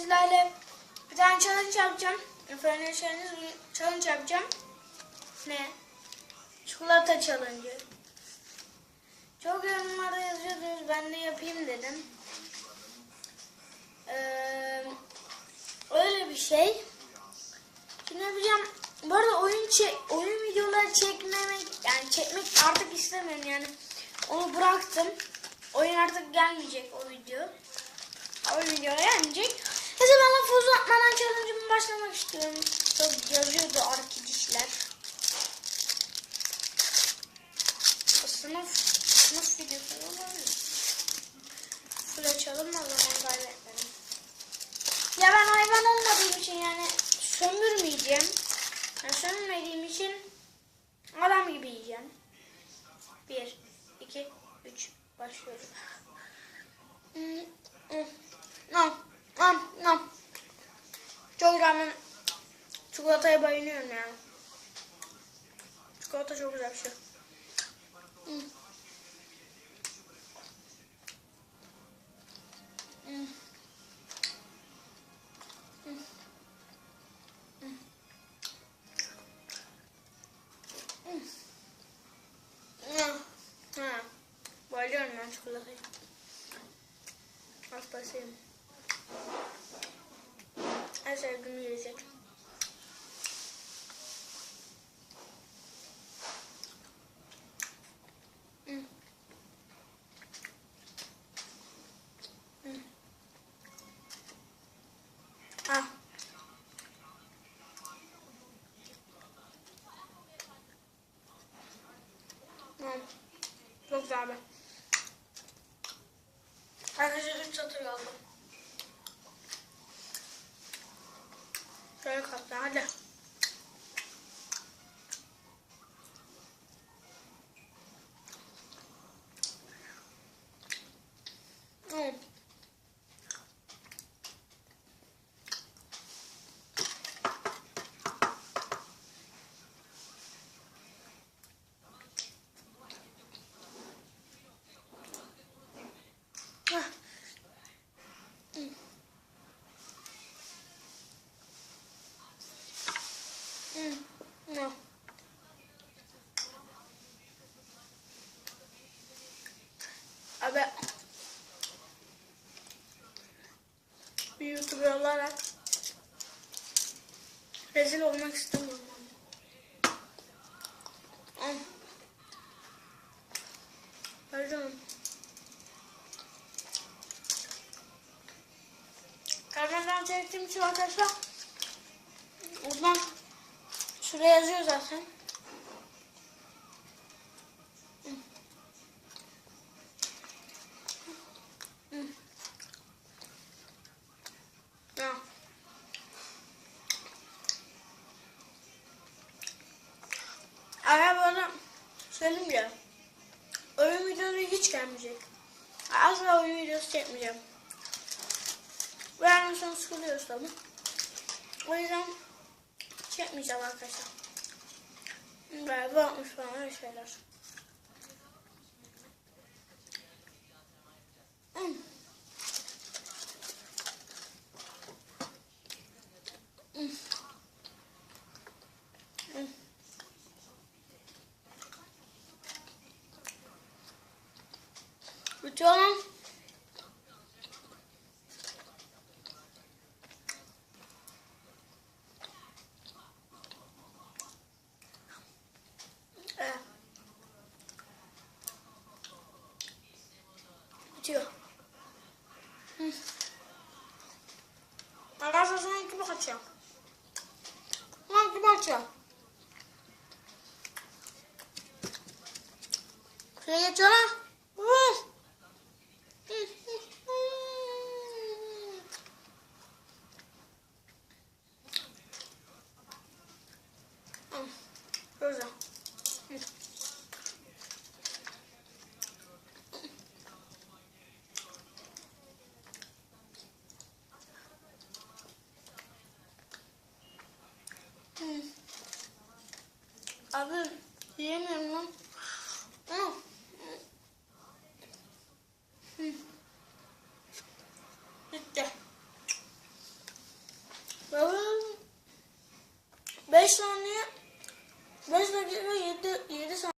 sizlerle bir tane challenge yapacağım. Efendiyseniz bir challenge yapacağım. Ne? Çikolata challenge. Çok yorumlarda yazıyordunuz. Ben de yapayım dedim. Ee, öyle bir şey. Şimdi yapacağım. Bu arada oyun çe oyun videoları çekmemek yani çekmek artık istemiyorum yani. Onu bıraktım. Oyun artık gelmeyecek o video. O video gelmeyecek. Neyse ben lafı uzatmadan challenge'ıma başlamak istiyorum. Çok yazıyordu arkadaşlar. Sınıf, sınıf videosu olabilir. Full açalım o zaman kaybetmedim. Ya ben hayvan olmadığım için yani sömürmeyeceğim. Yani sömürmediğim için adam gibi yiyeceğim. Bir, iki, üç. Başlıyoruz. Hmm, hmm. Nam, nam, nam. Çok ben çikolataya bayılıyorum ya. Çikolata çok güzel bir şey. Hmm. Hmm. Hmm. Hmm. Hmm. Hmm. Bayılıyorum ben çikolatayı. Bak basayım. En sevdiğim yiyecek. Hmm. Hmm. Ah. Hmm. Çok güzel. Arkadaşlar 3 satır aldım. 这是烤虾的 Hmm. No. Abi bir YouTuber olarak rezil olmak istemiyorum. Pardon. Karnından çektiğim için arkadaşlar şuraya yazıyor zaten. Böyle söyleyeyim ya. Oyun videoları hiç gelmeyecek. Asla oyun videosu çekmeyeceğim. Ve en son sıkılıyoruz. O yüzden çekmeyeceğim arkadaşlar. Böyle bakmış falan öyle şeyler. Hmm. Hmm. Hmm. Bitiyor lan. Evet. Bitiyor. Hı. Arkadaşlar sonra iki bakacağım. Tamam iki bakacağım. Şuraya geçiyor lan. Hı. Hı, hı, hı. Abi yiyemiyorum lan. Bitti. Beş saniye, beş dakika, yedi, yedi saniye.